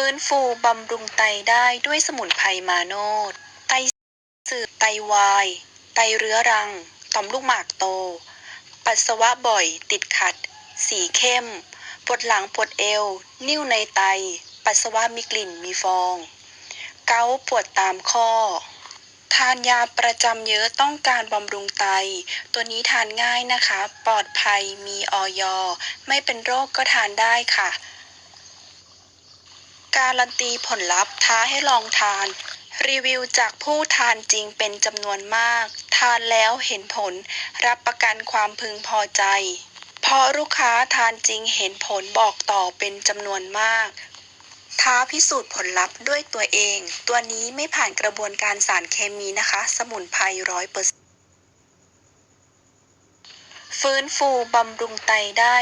ฟื้นฟูบำรุงไตได้ด้วยสมุนไพรมาโนดไตสืบไตวาย ไตเรื้อรัง ต่อมลูกหมากโต ปัสสาวะบ่อย ติดขัด สีเข้ม ปวดหลังปวดเอว นิ่วในไต ปัสสาวะมีกลิ่นมีฟอง เกาปวดตามข้อ ทานยาประจำเยอะต้องการบำรุงไต ตัวนี้ทานง่ายนะคะ ปลอดภัยมีออยไม่เป็นโรคก็ทานได้ค่ะ การันตีผลลัพธ์ท้าให้ลองทาน รีวิวจากผู้ทานจริงเป็นจำนวนมาก ทานแล้วเห็นผล รับประกันความพึงพอใจ เพราะลูกค้าทานจริงเห็นผลบอกต่อเป็นจำนวนมาก ท้าพิสูจน์ผลลัพธ์ด้วยตัวเอง ตัวนี้ไม่ผ่านกระบวนการสารเคมีนะคะ สมุนไพรร้อยเปอร์เซ็นฟื้นฟูบำรุงไตได้